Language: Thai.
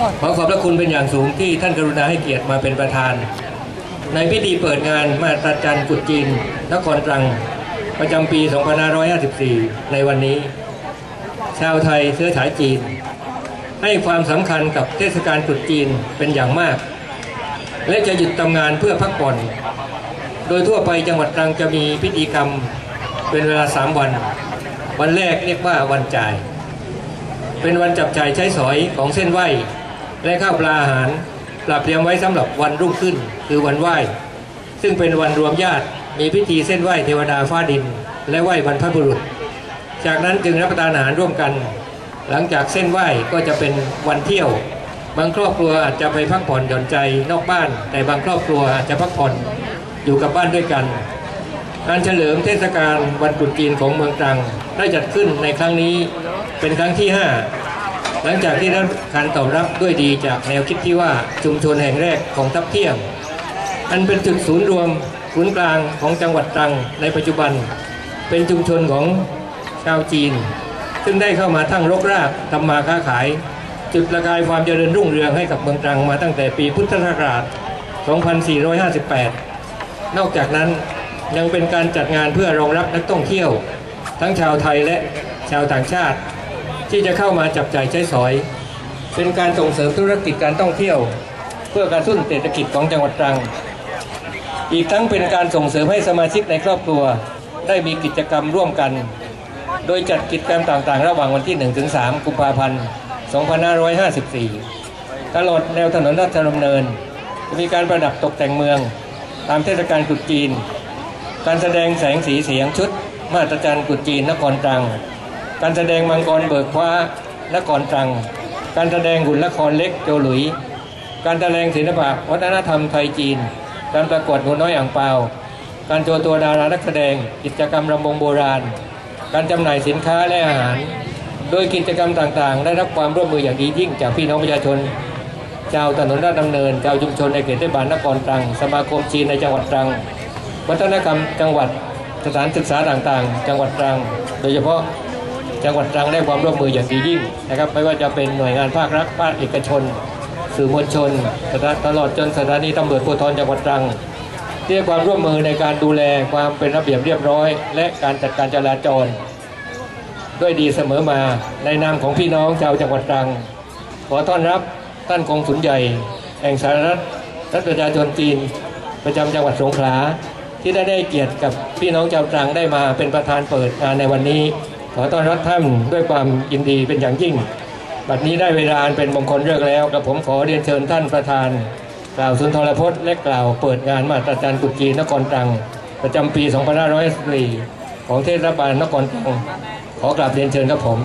ขอขอบพระคุณเป็นอย่างสูงที่ท่านกรุณาให้เกียรติมาเป็นประธาน ในพิธีเปิดงานมาตราจันทร์กุดจีนนครตรัง ประจำปี 2554 ในวันนี้ ชาวไทยเชื้อสายจีน ให้ความสำคัญกับเทศกาลตรุษจีนเป็นอย่างมาก และจะหยุดทำงานเพื่อพักผ่อน โดยทั่วไปจังหวัดตรังจะมีพิธีกรรมเป็นเวลา 3 วัน วันแรกเรียกว่าวันจ่าย เป็นวันจับจ่ายใช้สอยของเส้นไหว้ และข้าวปลาอาหารปรับเตรียมไว้สำหรับวันรุ่งขึ้น คือวันไหว้ ซึ่งเป็นวันรวมญาติมีพิธีเส้นไหว้เทวดาฟ้าดิน และไหว้บรรพบุรุษ จากนั้นจึงรับประทานอาหารร่วมกัน หลังจากเส้นไหว้ก็จะเป็นวันเที่ยว บางครอบครัวอาจจะไปพักผ่อนหย่อนใจนอกบ้าน แต่บางครอบครัวอาจจะพักผ่อนอยู่กับบ้านด้วยกันการเฉลิมเทศกาลวันตรุษจีนของเมืองตรังได้จัดขึ้นในครั้งนี้เป็นครั้งที่ 5 หลังจากที่ได้รับการตอบรับด้วยดีจากแนวคิดที่ว่าชุมชนแห่งแรกของทับเที่ยง อันเป็นจุดศูนย์รวมศูนย์กลางของจังหวัดตรังในปัจจุบัน เป็นชุมชนของชาวจีน ซึ่งได้เข้ามาทั้งรกรากทำมาค้าขาย จุดประกายความเจริญรุ่งเรืองให้กับเมืองตรังมาตั้งแต่ปีพุทธศักราช 2458 นอกจากนั้นยังเป็นการจัดงานเพื่อรองรับนักท่องเที่ยว ทั้งชาวไทยและชาวต่างชาติ ที่จะเข้ามาจับจ่ายใช้สอย เป็นการส่งเสริมธุรกิจการท่องเที่ยว เพื่อการสุ่นเศรษฐกิจของจังหวัดตรัง อีกทั้งเป็นการส่งเสริมให้สมาชิกในครอบครัว ได้มีกิจกรรมร่วมกัน โดยจัดกิจกรรมต่างๆ ระหว่างวันที่ 1-3 กุมภาพันธ์ 2554 ตลอดแนวถนนราชดำเนินจะมีการประดับตกแต่งเมือง ตามเทศกาลตรุษจีน การแสดงแสงสีเสียงชุด มาตรจันทร์ตรุษจีนนครตรัง การแสดงมังกรเบิกฟ้านครตรัง การแสดงหุ่นละครเล็กโจหลุย การแสดงศิลปะวัฒนธรรมไทยจีน การประกวดหนูน้อยอ่างเปา การโชว์ตัวดารานักแสดง กิจกรรมรำวงโบราณ การจำหน่ายสินค้าและอาหาร โดยกิจกรรมต่างๆ ได้รับความร่วมมืออย่างดียิ่งจากพี่น้องประชาชนชาวถนนราชดำเนินชาวชุมชนในเขตเทศบาลนครตรัง สมาคมจีนในจังหวัดตรัง วัฒนธรรมจังหวัดสถานศึกษาต่างๆ จังหวัดตรัง โดยเฉพาะ จังหวัดตรังได้ความร่วมมืออย่างดียิ่งนะครับ ไม่ว่าจะเป็นหน่วยงานภาครัฐภาคเอกชน สื่อมวลชนตลอดจนสถานีตำรวจภูธรจังหวัดตรังที่ให้ความร่วมมือในการดูแลความเป็นระเบียบเรียบร้อย และการจัดการจราจร ด้วยดีเสมอมาในนามของพี่น้องชาวจังหวัดตรัง ขอต้อนรับท่านกงสุนใหญ่ แห่งสหรัฐรัฐประชาชนจีนประจำจังหวัดสงขลาที่ได้ได้เกียรติกับพี่น้องชาวตรังได้มาเป็นประธานเปิดงานในวันนี้ ขอต้อนรับท่านด้วยความยินดีเป็นอย่างยิ่ง บัดนี้ได้เวลาเป็นมงคลเลิกแล้วกับผมขอเรียนเชิญท่านประธาน กล่าวสุนทรพจน์และกล่าวเปิดงานมาตรจารกุจีนนครตรัง ประจำปี 2554ของเทศบาลนครตรัง ขอกราบเรียนเชิญครับผม